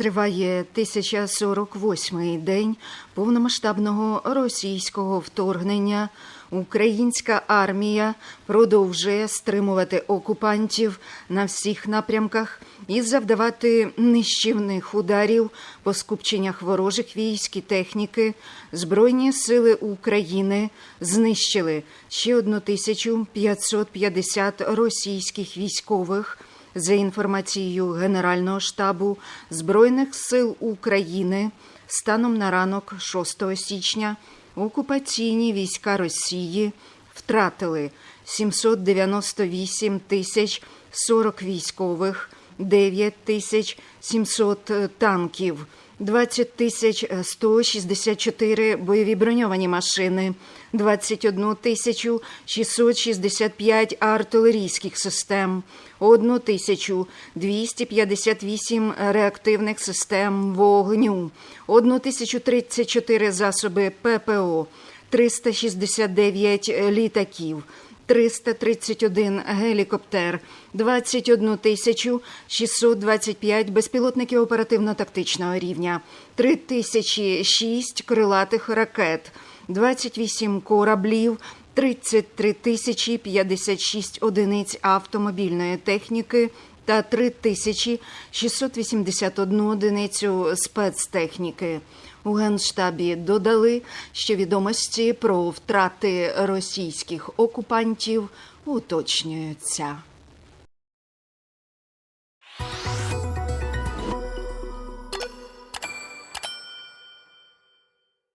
Триває 1048-й день повномасштабного російського вторгнення. Українська армія продовжує стримувати окупантів на всіх напрямках і завдавати нищівних ударів по скупченнях ворожих військ і техніки. Збройні сили України знищили ще 1550 російських військових. За інформацією Генерального штабу Збройних сил України, станом на ранок 6 січня окупаційні війська Росії втратили 798 тисяч 40 військових, 9 тисяч 700 танків, 20 тисяч 164 бойові броньовані машини, 21 тисячу 665 артилерійських систем, 1 тисячу 258 реактивних систем вогню, 1 тисячу 34 засоби ППО, 369 літаків, 331 гелікоптер, 21 тисячу 625 безпілотників оперативно-тактичного рівня, 3006 крилатих ракет, 28 кораблів, 33 тисячі 56 одиниць автомобільної техніки та 3 тисячі 681 одиницю спецтехніки. У Генштабі додали, що відомості про втрати російських окупантів уточнюються.